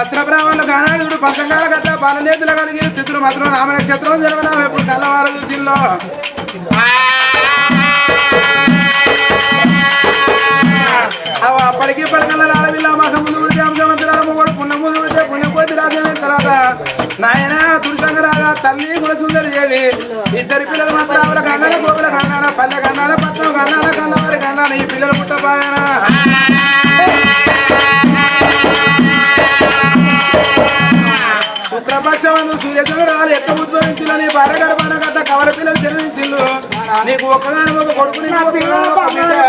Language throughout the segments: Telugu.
వస్త్రబ్రాహ్మణులు బ్రాహ్మణులు కానాడుడు గత పాలనేతుల పాలనేతులు కలిగి చిత్రులు మాత్రం రామనక్షత్రం నక్షత్రం ఎప్పుడు కల్లవారు చూసిల్లో. అవ అప్పటికి పడకల ఆడవిల్ల మాసం ముందు ఉడితే అంశమంతురాల మొగడు పుణ్యం ముందు ఉడితే పుణ్యం పోతే రాజ్యమైన తర్వాత. నాయన తులసంగ రాగా తల్లి గుణసుందరి దేవి ఇద్దరు పిల్లలు మాత్రం ఆవిడ కన్నాల గోగుల కన్నాల పల్లె కన్నాల పత్రం కన్నాల కన్నవారి కన్నాల ఈ పిల్లలు పుట్టబాయనా ఎక్క ఉద్భవించిన భార్య గర్భాన గట్ట కవల పిల్లలు జన్మించిండు నీకు ఒక్కగాని ఒక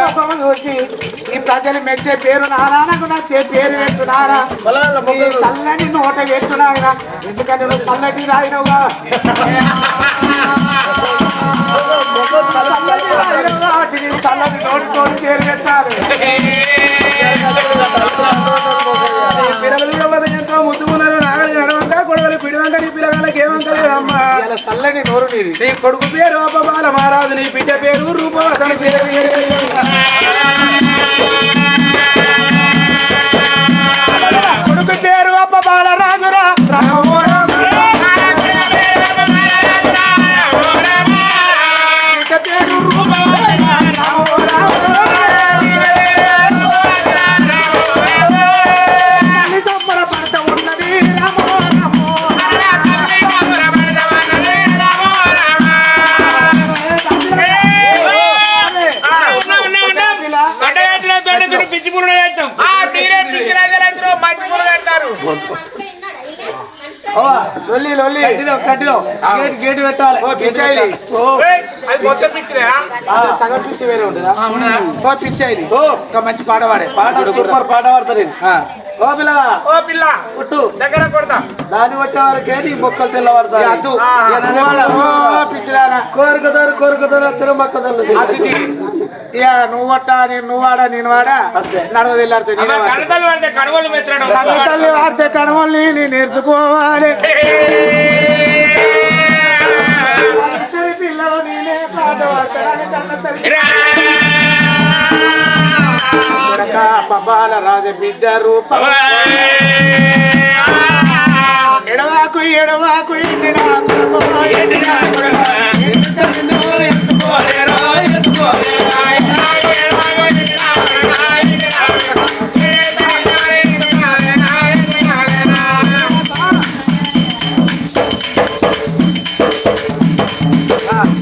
ముఖం చూసి. ఈ ప్రజలు మెచ్చే పేరు నారాయణకు నచ్చే పేరు పెట్టున్నారా ఈ చల్లని నోట పెట్టున్నారా ఎందుకంటే నువ్వు చల్లటి రాయినవుగా. చల్లటి చల్లటి నోటి తోటి పేరు పెట్టాలి పిల్లలు ఎంతో ముద్దుకున్నారు నాగలి నడవంక కొడవలి పిడివంక నీ పిల్లగాళ్ళకి ఏమంక లేదమ్మా చల్లని నోరు నీది. నీ కొడుకు పేరు అపబాల మహారాజు నీ బిడ్డ పేరు రూపవసన పేరు. కొడుకు పేరు అప్ప బాలరాజురా లొల్లి లొల్లి. కట్టిలో కట్టిలో గేట్ గేట్ పెట్టాలి. ఓ పిచ్చాయి సగం పిచ్చి వేరే ఉంటుందా? ఓ పిచ్చాయి ఓ. ఒక మంచి పాట పాడే. పాట సూపర్ పాట పాడతారు ఓ పిల్ల. ఓ పిల్ల. పుట్టు దగ్గర కొడతా. దాని బట్టి వారికి ఏంటి బొక్కలు తెల్లవాడతారు అద్దు పిచ్చిదానా. కోరుకుతారు కోరుకుతారు అత్తరు మక్కదారు అతిథి ఇక నువ్వు వట్ట నేను నువ్వు వాడా? నేను వాడా? కడవలు వాడితే కడవల్ని నేను నేర్చుకోవాలి. పిల్లలు నేనే పాట పబాల రాజ బిడ్డ రూపం. ఎడవాకు ఎడవాకు ఎత్తుకోలేరా, ఎత్తుకోలేరా. ఎడవాకు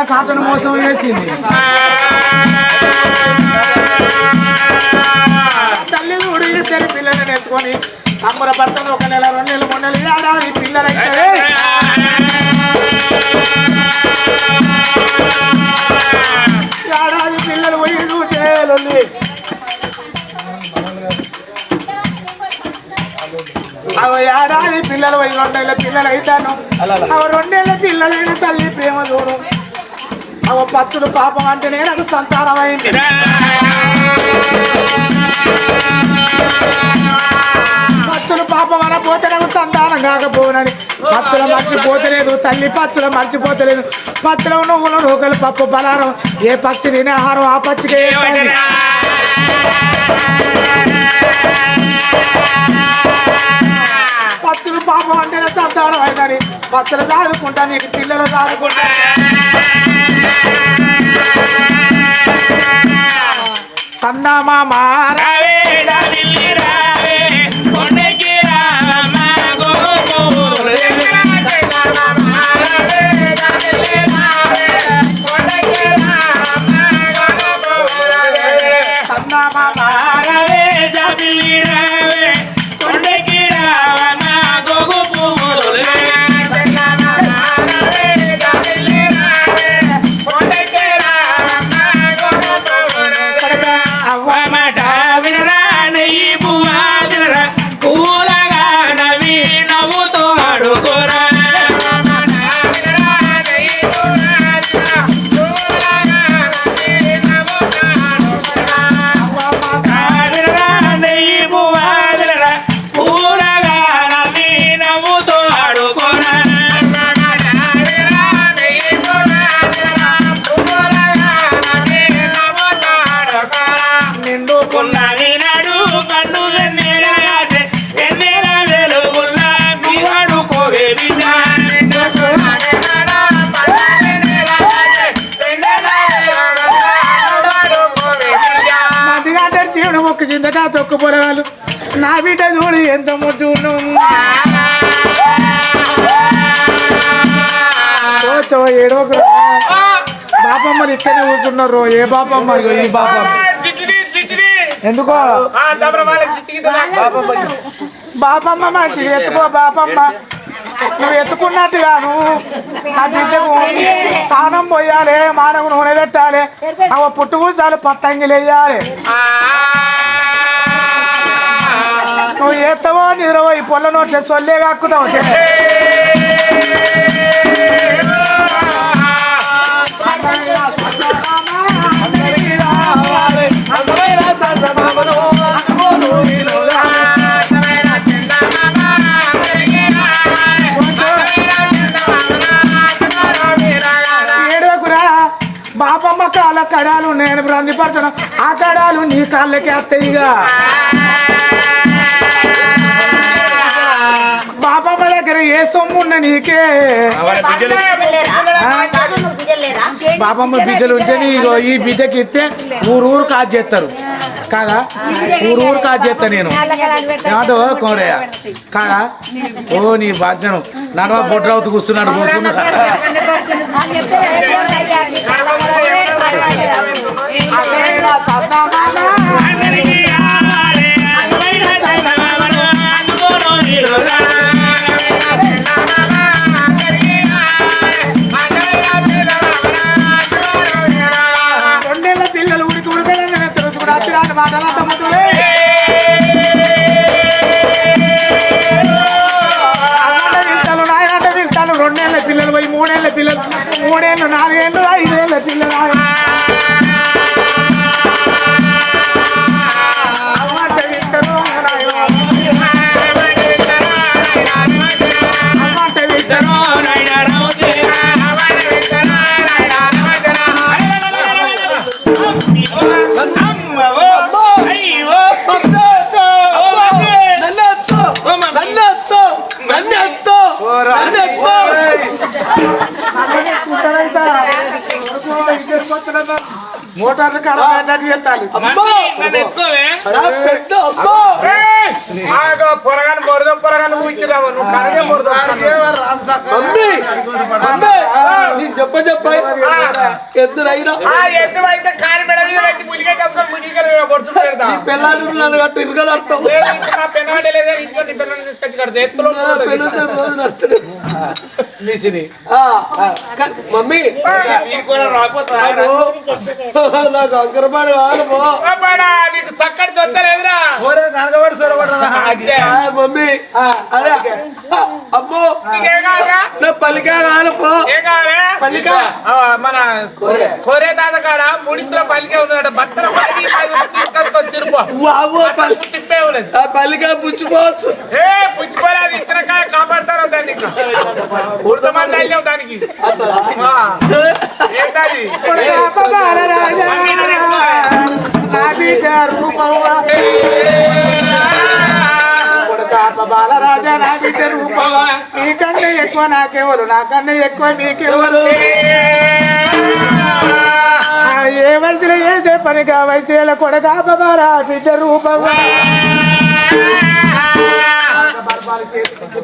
ఎత్తిన కాటను మోసం వేసింది. తల్లి చూడు ఇద్దరు పిల్లలను ఎత్తుకొని సంబరపడతాను. ఒక నెల రెండు నెలలు మూడు నెలలు ఏడాది పిల్లలైతే. ఏడాది పిల్లలు పోయి చూసేయాలి ఏడాది పిల్లలు పోయి రెండేళ్ళ పిల్లలు అవుతాను అవి రెండేళ్ళ పిల్లలైన తల్లి ప్రేమ చూడు. అవ పత్తుడు పాపం అంటేనే నాకు సంతానం అయింది పచ్చులు పాపం అన పోతే నాకు సంతానం కాకపోనని. పచ్చుల మర్చిపోతలేదు తల్లి పచ్చుల మర్చిపోతలేదు. పచ్చులో నువ్వులు నూకలు పప్పు బలారం ఏ పక్షి తినే ఆహారం ఆ పచ్చికే. పచ్చులు పాపం అంటేనే సంతానం అయిందని పచ్చులు దాదుకుంటా నీకు పిల్లలు దాదుకుంటా సన్నామా మారా పొరగాలు నా బిడ్డ చూడు ఎంత ముద్దు ఏడవకు బాపమ్మలు ఇక్కడే కూర్చున్నారు ఏ బాపమ్మ ఈ బాపమ్మ? ఎందుకో? బాపమ్మ మంచి ఎత్తుకో బాపమ్మ. నువ్వు ఎత్తుకున్నట్టుగాను ఆ బిడ్డకు తానం పోయాలి మానవు నూనె పెట్టాలి అవ పుట్టుకూసాలు పత్తంగిలు వేయాలి నువ్వు ఎత్తవో నిద్రవో ఈ పొల్ల నోట్లే సొల్లే కాక్కుతావు బాపమ్మ కాళ్ళ కడాలు నేను బ్రందిపడతాను ఆ కడాలు నీ కాళ్ళకి అత్తయ్యగా బాపమ్మ దగ్గర ఏ సొమ్ము ఉన్న నీకే బాపమ్మ బిడ్డలు ఉంటే ఇగో ఈ బిడ్డకి ఇస్తే ఊరు ఊరు కాజ్ చేస్తారు కాదా ఊరు ఊరు కాజ్ చేస్తా నేను ఏమంటో కోరయ్య కాదా ఓ నీ బాధ్యను నడవ బొడ్రవుతూ కూర్చున్నాడు కూర్చున్నాడు I am మోటార్లు అన్నట్టు చెప్తాను పొరగాను బొరదం పొరగాను ఊచిరావు నువ్వు కరగే బొరదం చెప్ప చెప్ప. ఎద్దురైనా ఆ ఎద్దు అయితే కాని మెడ మీద పెట్టి పెడతా. నన్ను కట్టు ఇరుగలు అర్థం పెన్నాడే లేదా, తీసుకొచ్చి కడితే. ఎత్తులో. పెళ్ళితో రోజు మమ్మీ. నీకు అంకరపాడు వాళ్ళు పో. ఓ బాడా, నీకు చక్కటి చొత్తలేదురా మమ్మీ. అదే. అమ్మో? నా పలికా ఏం కావాలి? పల్లిక. ఆ, మన కోరే. తాత కాడ ముడింట్లో పల్లికే ఉన్నాడు. భర్తల పల్లికి పుచ్చిపోవచ్చు. ఏ పుచ్చిపోలేదు. ఇతరకాయ కాపాడతారు దాన్ని ఉడతమంది వెళ్ళావు దానికి. ఆ, ఏంటది బాలరాజా నా బిడ్డ రూపంగా నీకన్నా ఎక్కువ నాకెవరు? నాకన్నా ఎక్కువ నీకెవరు? ఏ వయసులో చేసే పనిగా వయసుల కొడగా బాబారా బిడ్డ రూపంగా తీసుకున్నది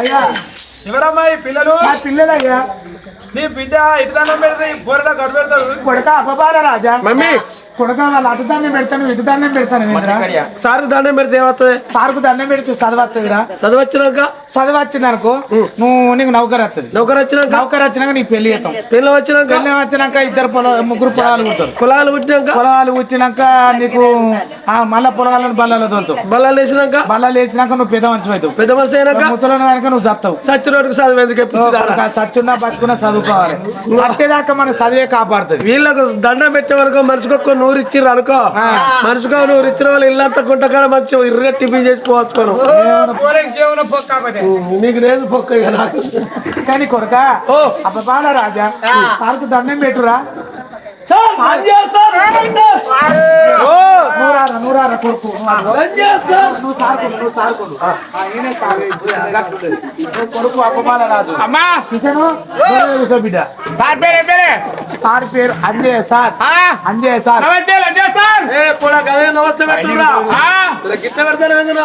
అయ్యా. ఎవరమ్మా ఈ పిల్లలు? ఆ పిల్లలయ్యా. నీ బిడ్డ ఇటు దండం పెడితే ఈ పొరలో గడు పెడతాడు? కొడక అపబార రాజా. మమ్మీ. కొడక వాళ్ళు అటు దండం పెడతాను ఇటు దండం పెడతాను? సార్ దండం పెడితే ఏమవుతుంది సార్కు దండం పెడితే చదవత్తదిరా. చదివచ్చినాక? చదివి వచ్చిందనుకో నువ్వు నీకు నౌకర్ వస్తుంది నౌకరు వచ్చినాక నౌకర్ వచ్చినాక నీకు పెళ్ళి చేస్తాం. పెళ్ళి వచ్చినాక? పెళ్ళి వచ్చినాక ఇద్దరు పొల ముగ్గురు పొలాలు పుడతారు కులాలు పుట్టినాక పొలాలు పుట్టినాక నీకు ఆ మళ్ళా పొలాలను బల్లలో తోలుతావు బల్లాలు వేసినాక? బల్లాలు వేసినాక నువ్వు పెద్ద మనిషి అవుతావు. పెద్ద మనిషి అయినాక? ముసలోని వెనక నువ్వు చస్తావు. చచ్చినోడికి చదువు ఎందుకు చచ్చున్నా బతుకున్నా చదువుకోవాలి. చచ్చేదాకా మన చదివే కాపాడుతుంది. వీళ్ళకు దండం పెట్టే వరకు మనిషికి ఒక్క నూరు ఇచ్చిర్రు అనుకో మనిషికి నూరు ఇచ్చిన వాళ్ళు ఇల్లంతా గుంటకాడ మంచి ఇరుగా టిఫిన్ చేసి పోవచ్చు పోలేకి జీవన పోకపోతే నీకు లేదు పొక్క కానీ కొరక ఓ. అబ్బా రాజా సార్కు దండం పెట్టురా. నూరార నూరార కొడుకు సంజయ్ సార్. సార్ కొడుకు అపమాన రాదు బిడ్డ? సార్ పేరు పేరు? సార్ పేరు అంజయ్ సార్. ఆ, అంజయ్ సార్. నమస్తే సార్.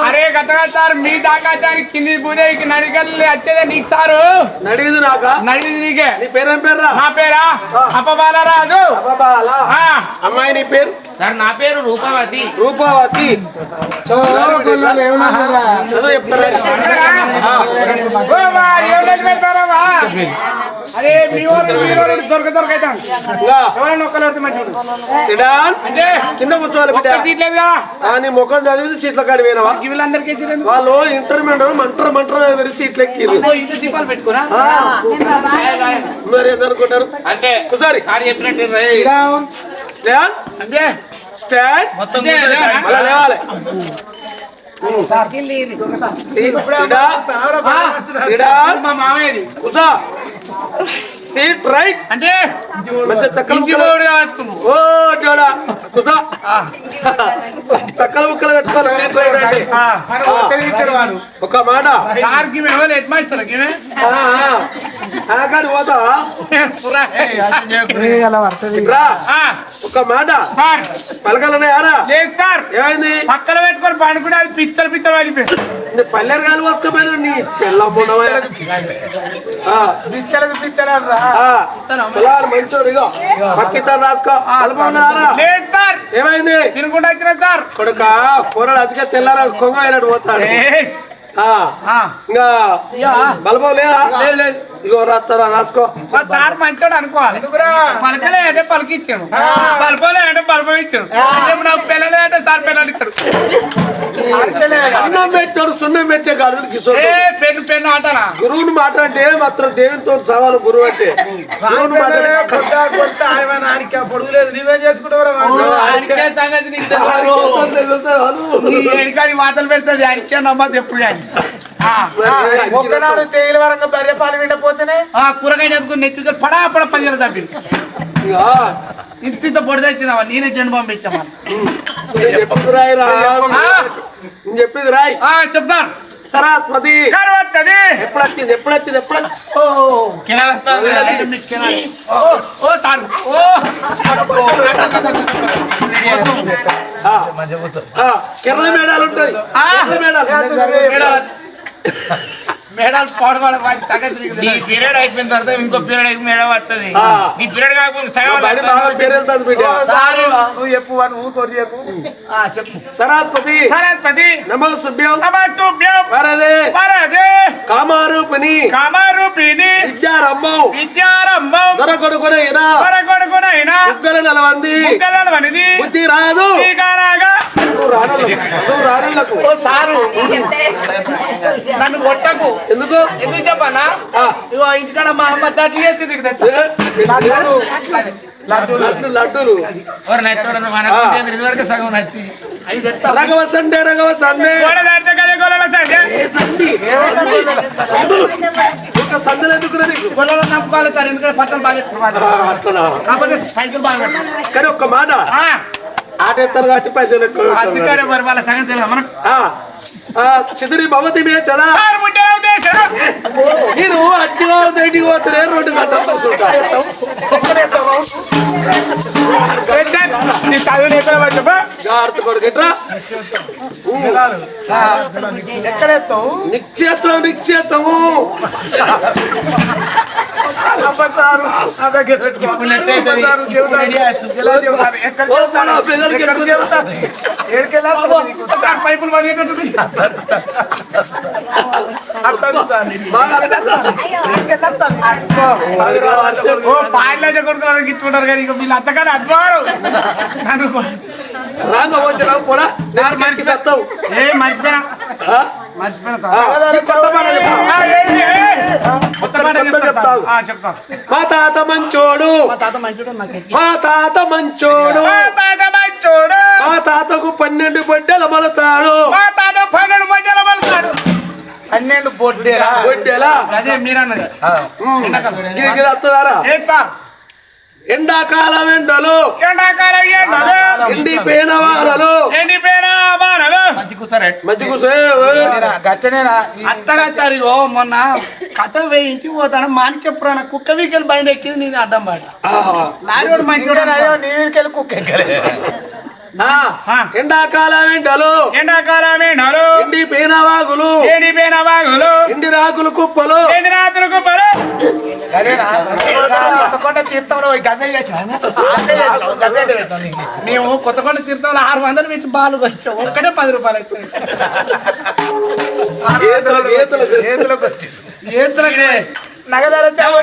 అరే గతగా సార్ మీ దాకాచానికి కింది పూజకి నడిగల్లి వచ్చేదే నీకు సారు. నడిగింది నాక? నడిగింది నీకే. నీ పేరేం పేర్రా? నా పేరా? అపబాలరాజు బాబాలా అమ్మాయి నీ పేరు? సార్ నా పేరు రూపావతి. రూపావతి. చెప్తారా? అరే మీ వాళ్ళు మీ వాళ్ళు దొరక ఇంకా ఎవరైనా ఒక్కరు వస్తే మంచిగా అంటే కింద కూర్చోవాలి సీట్ లేదుగా. నీ ముఖం చదివింది సీట్ల కాడి పోయినావా? వీళ్ళందరికీ. వాళ్ళు ఇంటర్మీడియట్ మంటర్ మంటర్ చదివి సీట్లు పెట్టుకురా? మరి ఏదనుకుంటారు అంటే కూర్చోరి. సార్ చెప్పినట్టు రే. లేవన్ అంటే స్టాండ్. మొత్తం లేవాలి. సీట్ రైట్ అంటే మంచి ముక్కలు పెట్టుకోవాలి సీట్ రైట్ అంటే ఒక మాట సార్కి మేము ఒక మాట సార్ పలకలనే పక్కన పెట్టుకొని పండుకుంటే అది పిత్తలు పిత్తలు నీ పల్లెరు గాలి పోసుకోపోయినా నీ పిచ్చలకు పిచ్చలు రా పిల్లలు మంచోడు ఇగో. పక్కిత రాసుకో. సార్. ఏమైంది? తినుకుంటా వచ్చిన సార్. కొడుక కూరడు అతికే తెల్లారా కొంగ అయినట్టు పోతాడు. ఏయ్. ఆ, ఆ, ఇంకా లేదు లేదు. ఇగో రాస్తారా రాసుకో. మా సార్ మంచోడు అనుకోవాలి. పలకలే అంటే పలికిచ్చాడు. పలపలే అంటే పలపం ఇచ్చాడు. నాకు పిల్లలే అంటే సార్ పిల్లలు ఇస్తాడు అన్నం పెట్టాడు సున్నం పెట్టే కాదు కిషోర్. ఏ పెన్ను పెన్ను అంటానా? గురువుని మాట అంటే మాత్రం దేవునితో సవాలు గురువు అంటే. గురువుని మాట అంటే పొడుగు లేదు. నువ్వేం చేసుకుంటావు వాతలు పెడుతుంది ఆయనకే నమ్మదు ఎప్పుడు ఒక్కనాడు తేలి వరంగా బర్రె పాలు విండపోతేనే ఆ కూరగాయ చదువుకుని నెత్తి పడా పడ పదివేలు తప్పింది. ఇంత ఇంత పొడి తెచ్చినావా నేనే జన్మం పెట్టామా చెప్పింది రాయ్ ఆ, చెప్తారు సరస్వతి. కరువత్తది ఎప్పుడు వచ్చింది ఎప్పుడు వచ్చింది ఎప్పుడు? ఓ ఓ సార్ ఓ. ఆ, ఆ, కిరణ్ మేడాలు ఉంటాయి. మేడాలు. మేడాలు. మేడాలు తెలియదు. ఈ పీరియడ్ అయిపోయిన తర్వాత ఇంకో పీరియడ్ అయిపోయి మేడం వస్తుంది. ఈ పీరియడ్ కాకపోతే సగం చెప్పు ఊకోరు చెప్పు. చెప్పు. సరస్వతి సరస్వతి నమో సుభ్యం వరదే. వరదే. కామారూపిణి. కామారూపిణి. దొరకొడుకునైనా. వరకొడుకునైనా ముగ్గల నలవంది. ముగ్గలవనిది బుద్ధి రాదు. శ్రీకారాగా సారు నన్ను కొట్టకు. ఎందుకు? ఎందుకు చెప్పన్నా ఆ, ఇగో ఇంటికాడ మా అమ్మ లడ్డులు ఇదివరకు సగం నచ్చి రఘవ సందే రఘవ సందే. ఒక సందులు ఎందుకురా నీకు? నమ్ముకోవాలి సార్ ఎందుకంటే బాగా కాకపోతే సైకిల్ బాగా. కానీ ఒక్క మాట. ఆ, ఆట ఎత్తారు కాబట్టి పైసలు చిదిరి భవతి మే చదా. నేను అట్టిగా బయటికి పోతే రెండు ఎక్కడెత్తావు? నిక్షేత్రం నిక్షేత్రము. నా దగ్గర పెట్టుకో. సారు చెబుతాను. ఎక్కడ పైపులు పాయలు కొడుకులు గిట్టుకుంటారు కానీ ఇక వీళ్ళు అర్థమారు నన్ను రాంగ వచ్చినావు కూడా నేను మనకి సత్తావు. ఏ మర్చిపోయినా. మా తాత మంచోడు. మా తాత మంచుడు మా తాత మంచోడు. మంచోడు మా తాతకు పన్నెండు బొడ్డెలు మలతాడు. మా తాత పన్నెండు మధ్యలో పడతాడు పన్నెండు బొడ్డేరా బొడ్డెలా? అదే మీరన్నది. వస్తుందారా ఎండాకాలం ఎండలు. ఎండాకాలం ఎండలు. ఎండిపోయిన వారలు ఎండిపోయిన బాణలు మంచి కూసరే. అట్టడాచారి ఓ మొన్న కథ వేయి ఇంటికి పోతాను మానికెప్పుడు కుక్క వీకెళ్ళి బండి ఎక్కింది నేను అడ్డం బాట లారీ మంచి నీ మీదకెళ్ళి కుక్క ఎక్కలే. ఎండాకాలం ఎండలు ఎండాకాలం ఎండలు ఎండిపోయిన వాగులు ఎండిపోయిన బాగులు ఎండి రాకులు కుప్పలు. ఎండి రాత్రులు కుప్పలు. కొత్తకొండ తీర్థంలో. మేము కొత్తకొండ తీర్థంలో ఆరు వందలు పెట్టి బాలు వచ్చాం ఒక్కటే పది రూపాయలు గీతలు చేతులకు వచ్చింది. ఏంద్రగడే నగదాలు వచ్చావు.